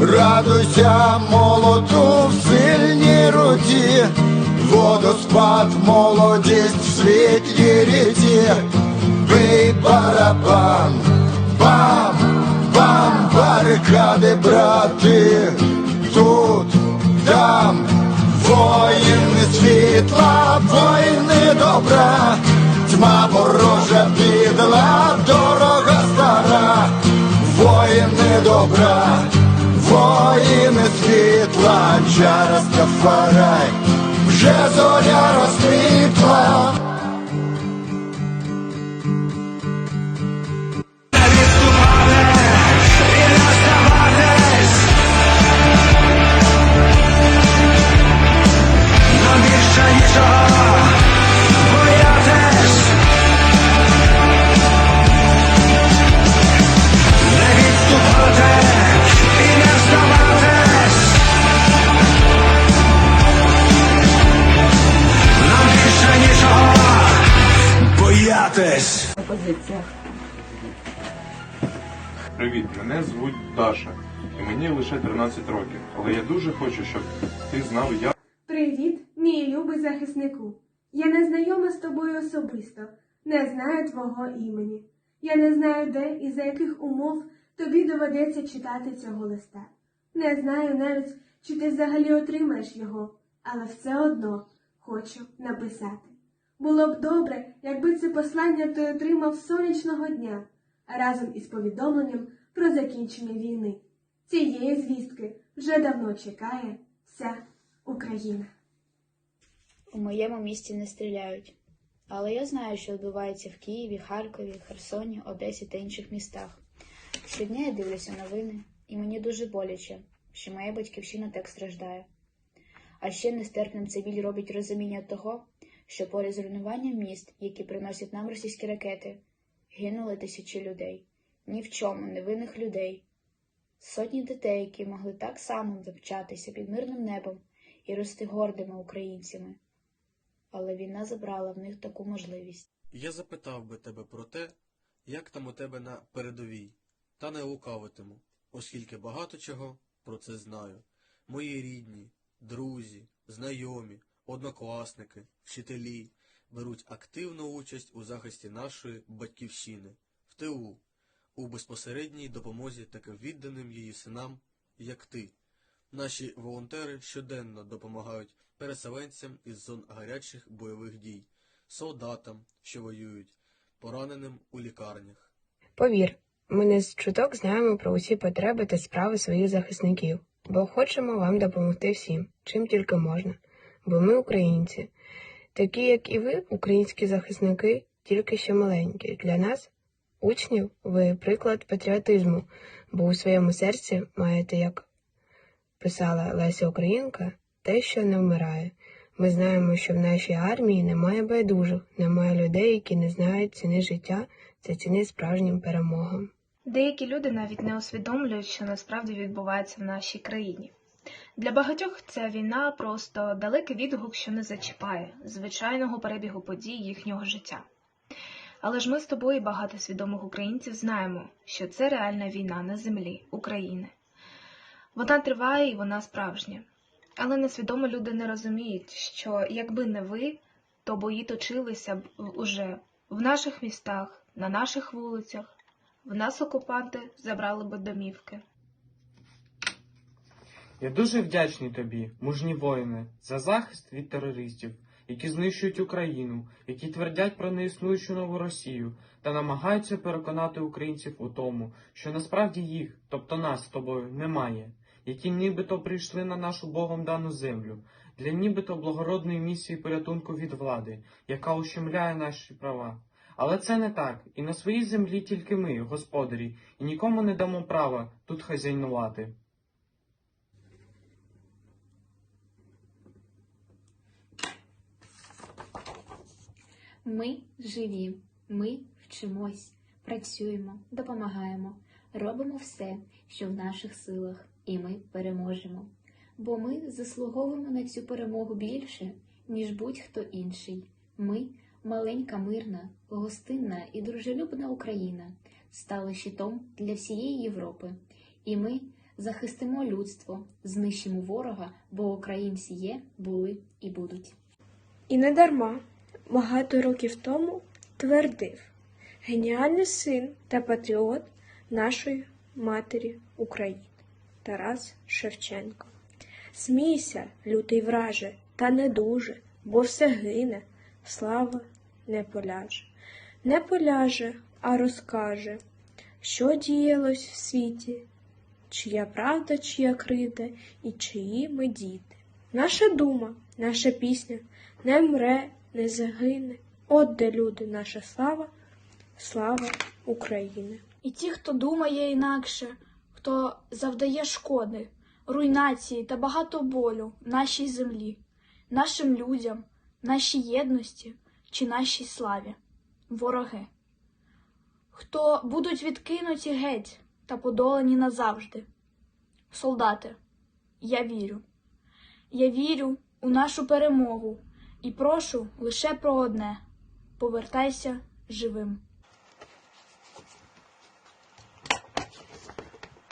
Радуйся молоту в сильній руці, водоспад, молодість в світлій ріці, бий барабан, бам, бам, барикади, брати, тут, там, воїни світла, воїни добра, тьма ворожа підла, дорога стара, воїни добра, чара Скафарай, вже зоря розквітла. Привіт, мене звуть Даша, і мені лише 13 років. Але я дуже хочу, щоб ти знав, як Привіт, мій любий захиснику. Я не знайома з тобою особисто, не знаю твого імені. Я не знаю, де і за яких умов тобі доведеться читати цього листа. Не знаю навіть, чи ти взагалі отримаєш його, але все одно хочу написати. Було б добре, якби це послання ти отримав сонячного дня разом із повідомленням про закінчення війни. Цієї звістки вже давно чекає вся Україна. У моєму місті не стріляють. Але я знаю, що відбувається в Києві, Харкові, Херсоні, Одесі та інших містах. Щодня я дивлюся новини, і мені дуже боляче, що моя батьківщина так страждає. А ще нестерпним це біль робить розуміння того, що поряд з руйнуванням міст, які приносять нам російські ракети, гинули тисячі людей, ні в чому невинних людей. Сотні дітей, які могли так само навчатися під мирним небом і рости гордими українцями. Але війна забрала в них таку можливість. Я запитав би тебе про те, як там у тебе на передовій, та не лукавитиму, оскільки багато чого про це знаю. Мої рідні, друзі, знайомі, однокласники, вчителі беруть активну участь у захисті нашої батьківщини в тилу, у безпосередній допомозі таким відданим її синам, як ти. Наші волонтери щоденно допомагають переселенцям із зон гарячих бойових дій, солдатам, що воюють, пораненим у лікарнях. Повір, ми не з чуток знаємо про усі потреби та справи своїх захисників, бо хочемо вам допомогти всім, чим тільки можна. Бо ми українці, такі як і ви, українські захисники, тільки ще маленькі. Для нас, учнів, ви приклад патріотизму, бо у своєму серці маєте, як писала Леся Українка, те, що не вмирає. Ми знаємо, що в нашій армії немає байдужих, немає людей, які не знають ціни життя та ціни справжнім перемогам. Деякі люди навіть не усвідомлюють, що насправді відбувається в нашій країні. Для багатьох ця війна просто далекий відгук, що не зачіпає звичайного перебігу подій їхнього життя. Але ж ми з тобою багато свідомих українців знаємо, що це реальна війна на землі України. Вона триває і вона справжня. Але несвідомо люди не розуміють, що якби не ви, то бої точилися б уже в наших містах, на наших вулицях, в нас окупанти забрали би домівки. Я дуже вдячний тобі, мужні воїни, за захист від терористів, які знищують Україну, які твердять про неіснуючу нову Росію та намагаються переконати українців у тому, що насправді їх, тобто нас з тобою, немає, які нібито прийшли на нашу Богом дану землю для нібито благородної місії порятунку від влади, яка ущемляє наші права. Але це не так, і на своїй землі тільки ми, господарі, і нікому не дамо права тут хазяйнувати. Ми живі, ми вчимось, працюємо, допомагаємо, робимо все, що в наших силах, і ми переможемо. Бо ми заслуговуємо на цю перемогу більше, ніж будь-хто інший. Ми маленька, мирна, гостинна і дружелюбна Україна, стали щитом для всієї Європи, і ми Захистимо людство, знищимо ворога, бо українці є, були і будуть. І не дарма багато років тому твердив геніальний син та патріот нашої матері України Тарас Шевченко. Смійся, лютий враже, та не дуже, бо все гине, слава не поляже. Не поляже, а розкаже, що діялось в світі, чия правда, чия кривда і чиї ми діти. Наша дума, наша пісня не мре, не загине. От де люди, наша слава, слава України. І ті, хто думає інакше, хто завдає шкоди, руйнації та багато болю нашій землі, нашим людям, нашій єдності чи нашій славі, вороги, хто будуть відкинуті геть та подолані назавжди. Солдати, я вірю. Я вірю у нашу перемогу і прошу лише про одне повертайся живим.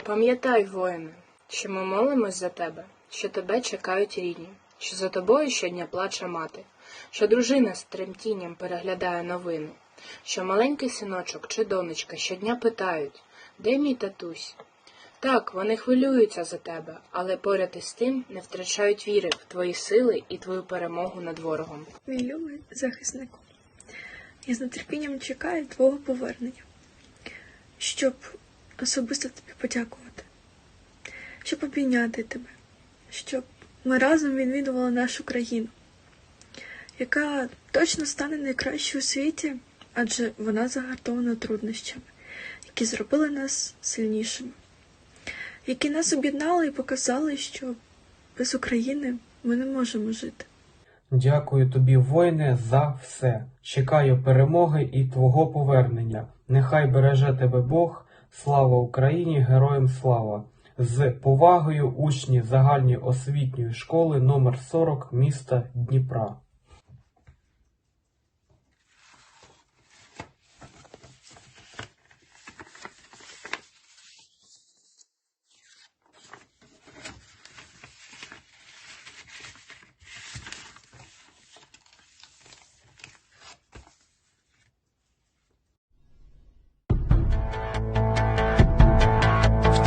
Пам'ятай, воїне, що ми молимось за тебе, що тебе чекають рідні, що за тобою щодня плаче мати, що дружина з тремтінням переглядає новини, що маленький синочок чи донечка щодня питають, де мій татусь? Так, вони хвилюються за тебе, але поряд із тим не втрачають віри в твої сили і твою перемогу над ворогом. Мій любий захиснику, я з нетерпінням чекаю твого повернення, щоб особисто тобі подякувати, щоб обійняти тебе, щоб ми разом відвідували нашу країну, яка точно стане найкращою у світі, адже вона загартована труднощами, які зробили нас сильнішими, які нас об'єднали і показали, що без України ми не можемо жити. Дякую тобі, воїне, за все. Чекаю перемоги і твого повернення. Нехай береже тебе Бог. Слава Україні, героям слава! З повагою учні загальної освітньої школи номер 40 міста Дніпра.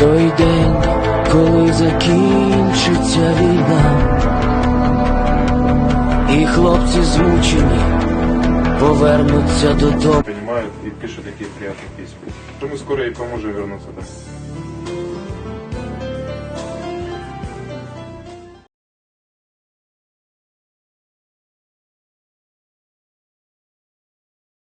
Той день, коли закінчиться війна, і хлопці змучені повернуться додому. Понимают и пишут такие приятные письма. Что скоро ей поможем вернуться домой.